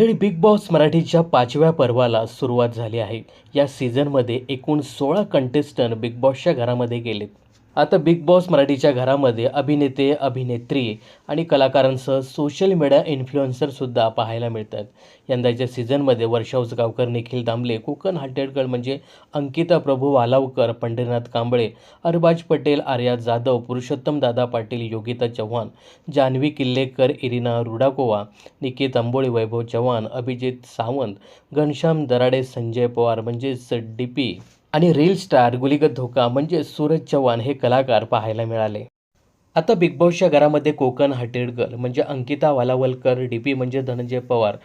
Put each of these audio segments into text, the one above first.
मंडळी big boss मराठीच्या पाचव्या पर्वाला सुरुवात झाली आहे. या सीझनमध्ये एकूण सोळा कंटेस्टंट बिग बॉसच्या घरामध्ये गेलेत. आता बिग बॉस मराठीच्या घरामध्ये अभिनेते अभिनेत्री आणि कलाकारांसह सोशल मीडिया इन्फ्लुएन्सरसुद्धा पाहायला मिळतात. यंदाच्या सीझनमध्ये वर्षा उसगावकर निखिल दामले कोकण हाटेडकर म्हणजे अंकिता प्रभू वालावकर पंढरीनाथ कांबळे अरबाज पटेल आर्या जाधव पुरुषोत्तम दादा पाटील योगिता चव्हाण जान्हवी किल्लेकर इरिना रुडाकोवा निकेत आंबोळे वैभव चव्हाण अभिजित सावंत घनश्याम दराडे संजय पवार म्हणजेच डी पी आणि रील स्टार गुलिगत धोका म्हणजे सूरज चव्हाण हे कलाकार पाहायला मिळाले. आता बिग बॉसच्या घरामध्ये कोकण हटेडकर म्हणजे अंकिता वालावलकर डी पी म्हणजे धनंजय पवार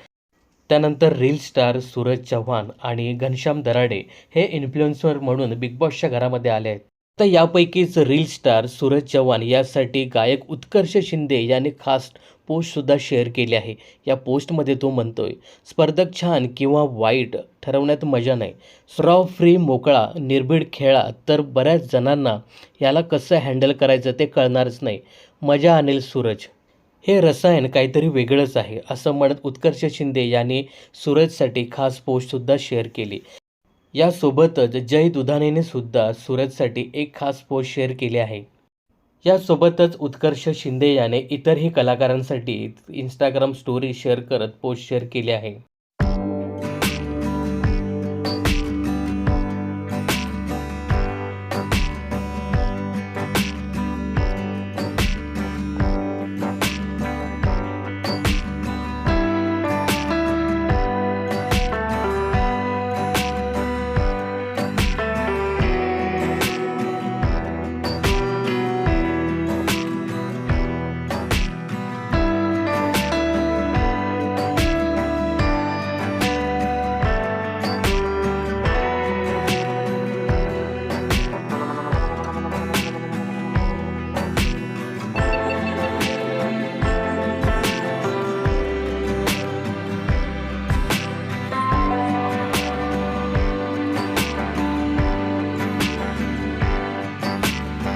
त्यानंतर रील स्टार सूरज चव्हाण आणि घनश्याम दराडे हे इन्फ्लुएन्सर म्हणून बिग बॉसच्या घरामध्ये आले आहेत. तर यापैकीच रील स्टार सूरज चव्हाण यासाठी गायक उत्कर्ष शिंदे याने खास पोस्टसुद्धा शेअर केली आहे. या पोस्टमध्ये तो म्हणतोय स्पर्धक छान किंवा वाईट ठरवण्यात मजा नाही. स्रॉ फ्री मोकळा निर्भीड खेळा तर बऱ्याच जणांना याला कसं हँडल करायचं ते कळणारच नाही. मजा आणेल सूरज. हे रसायन काहीतरी वेगळंच आहे असं म्हणत उत्कर्ष शिंदे यांनी सूरजसाठी खास पोस्टसुद्धा शेअर केली. यासोबतच जय दुधानेने सुद्धा सूरजसाठी एक खास पोस्ट शेअर केली आहे. यासोबतच उत्कर्ष शिंदे याने इतरही कलाकारांसाठी इंस्टाग्राम स्टोरी शेअर करत पोस्ट शेअर केली आहे.